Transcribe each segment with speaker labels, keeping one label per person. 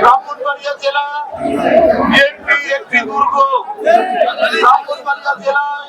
Speaker 1: ব্রাহ্মণবাড়িয়া জেলা বিএনপি একটি দুর্গ ব্রাহ্মণবাড়িয়া জেলায়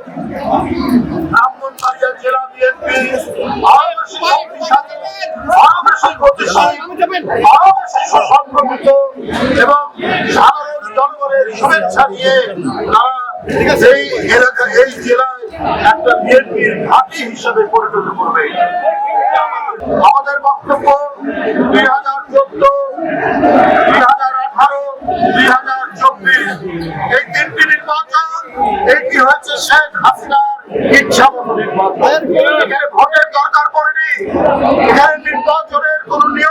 Speaker 1: এবং সাধারণ জনগণের শুভেচ্ছা নিয়ে তারা এই এলাকা এই জেলায় একটা বিএনপির ঘাঁটি হিসেবে পরিণত করবে। আমাদের বক্তব্য দুই হাজার চোদ্দ দুই হাজার আঠারো দুই হাজার চব্বিশ। এই তিনটি নির্বাচন একটি হয়েছে শেখ হাসিনার ইচ্ছা মতো নির্বাচন এখানে ভোটের দরকার পড়েনি। এখানে নির্বাচনের কোন নিয়ম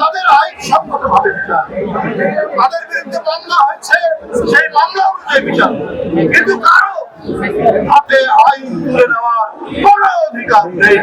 Speaker 1: তাদের আইন সম্মত ভাবে বিচার। তাদের বিরুদ্ধে মামলা হয়েছে, সেই মামলা অনুযায়ী বিচার। কিন্তু কারও হাতে আইন তুলে নেওয়ার কোনো অধিকার নেই।